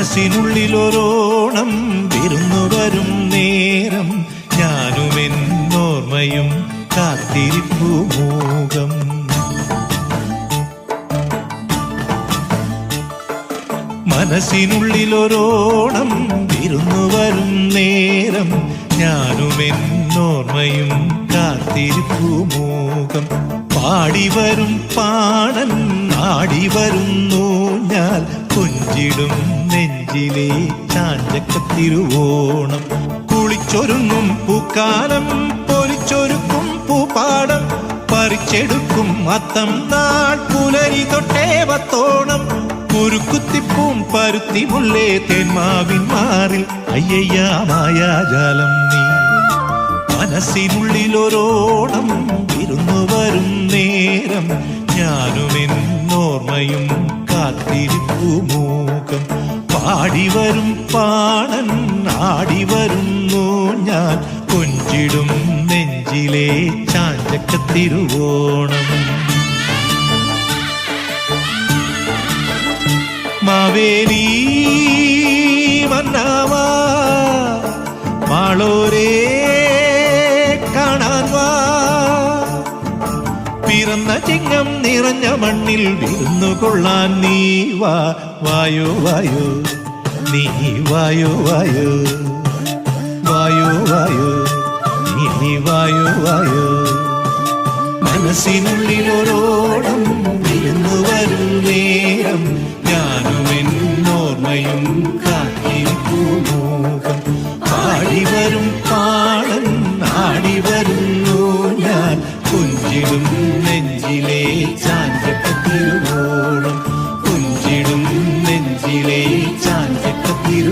മനസ്സിനുള്ളിലൊരോണം വിരുന്നു വരും നേരം. ഞാനും എന്നോർമ്മയും കാത്തിരിപ്പു മൂകം. മനസ്സിനുള്ളിലൊരോണം വിരുന്നു വരും നേരം. ഞാനും എന്നോർമ്മയും കാത്തിരിപ്പു മൂകം. പാടി വരും പാടൻ ആടി വരുന്നു ഞാൻ. കൊഞ്ചിടും നെഞ്ചിലെ ചാഞ്ചക്കത്തിരുവോണം. കുളിച്ചൊരുങ്ങും പൂക്കാലം പൊലിച്ചൊരുക്കും പൂപ്പാടം. പറിച്ചെടുക്കും അത്തം നാൾ പുലരി തൊട്ടേ വത്തോണം. കുരുക്കുത്തിപ്പൂം പരുത്തി മുള്ളേ തേന്മാവിൻ മാറിൽ. അയ്യയ്യ മായാജാലം നീ. മനസ്സിനുള്ളിലൊരോണം ഇരുന്നു വരും നേരം. ഞാനും എന്നോർമ്മയും കാത്തിരിപ്പു മൂകം പാടി വരും പാണൻ ആടിവരുന്നു ഞാൻ. കൊഞ്ചിടും നെഞ്ചിലെ ചാഞ്ചക്കത്തിരുവോണം. മാവേലി മന്നാവാ മാളോരേ പിറന്ന ചിങ്ങം നിറഞ്ഞ മണ്ണിൽ വിരുന്നു കൊള്ളാൻ നീ വാ വായോ വായോ. നീ വായോ വായോ. വായോ വായോ. നീ വായോ വായോ. മനസ്സിനുള്ളിലൊരോളം വിരുന്നു വരും നേരം. ഞാനും എന്നോർമ്മയും കാത്തിരിപ്പൂമുഖം പാടി വരും പാടൻ ആടി വരുന്നു जान के कबीर